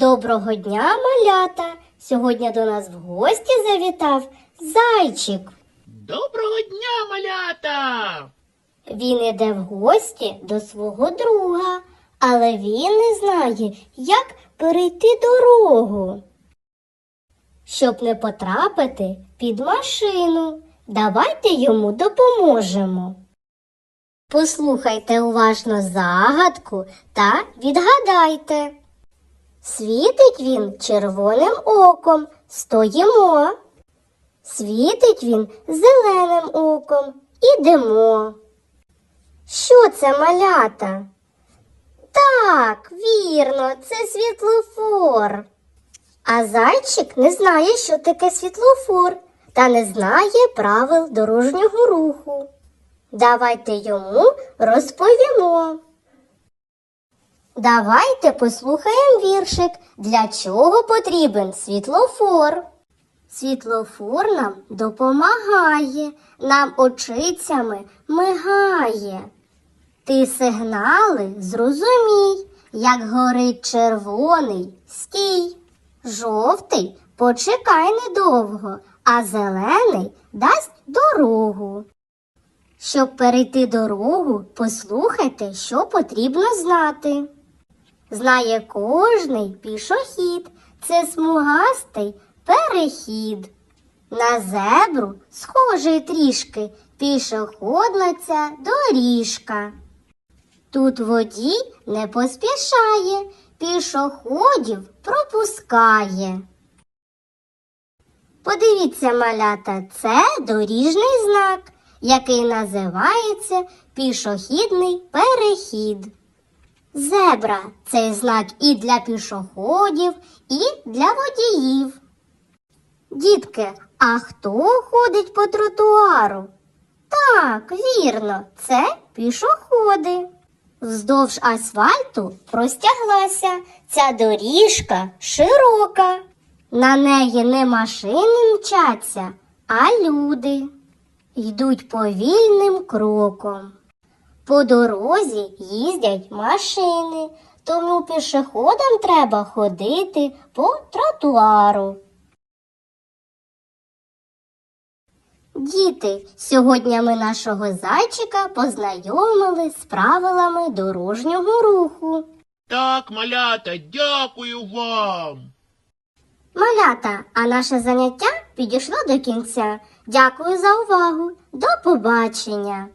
Доброго дня, малята! Сьогодні до нас в гості завітав зайчик. Доброго дня, малята! Він іде в гості до свого друга, але він не знає, як перейти дорогу. Щоб не потрапити під машину, давайте йому допоможемо. Послухайте уважно загадку та відгадайте. Світить він червоним оком, стоїмо. Світить він зеленим оком, ідемо. Що це малята? Так, вірно, це світлофор. А зайчик не знає, що таке світлофор, та не знає правил дорожнього руху. Давайте йому розповімо. Давайте послухаємо віршик, для чого потрібен світлофор. Світлофор нам допомагає, нам очицями мигає. Ти сигнали зрозумій, як горить червоний, стій. Жовтий почекай недовго, а зелений дасть дорогу. Щоб перейти дорогу, послухайте, що потрібно знати. Знає кожний пішохід, це смугастий перехід. На зебру схожий трішки пішохідна ця доріжка. Тут водій не поспішає, пішоходів пропускає. Подивіться, малята, це доріжний знак, який називається пішохідний перехід. Зебра цей знак і для пішоходів, і для водіїв. Дітки, а хто ходить по тротуару? Так, вірно, це пішоходи. Вздовж асфальту простяглася ця доріжка широка. На неї не машини мчаться, а люди йдуть повільним кроком. По дорозі їздять машини, тому пішоходам треба ходити по тротуару. Діти, сьогодні ми нашого зайчика познайомили з правилами дорожнього руху. Так, малята, дякую вам. Малята, а наше заняття підійшло до кінця. Дякую за увагу. До побачення!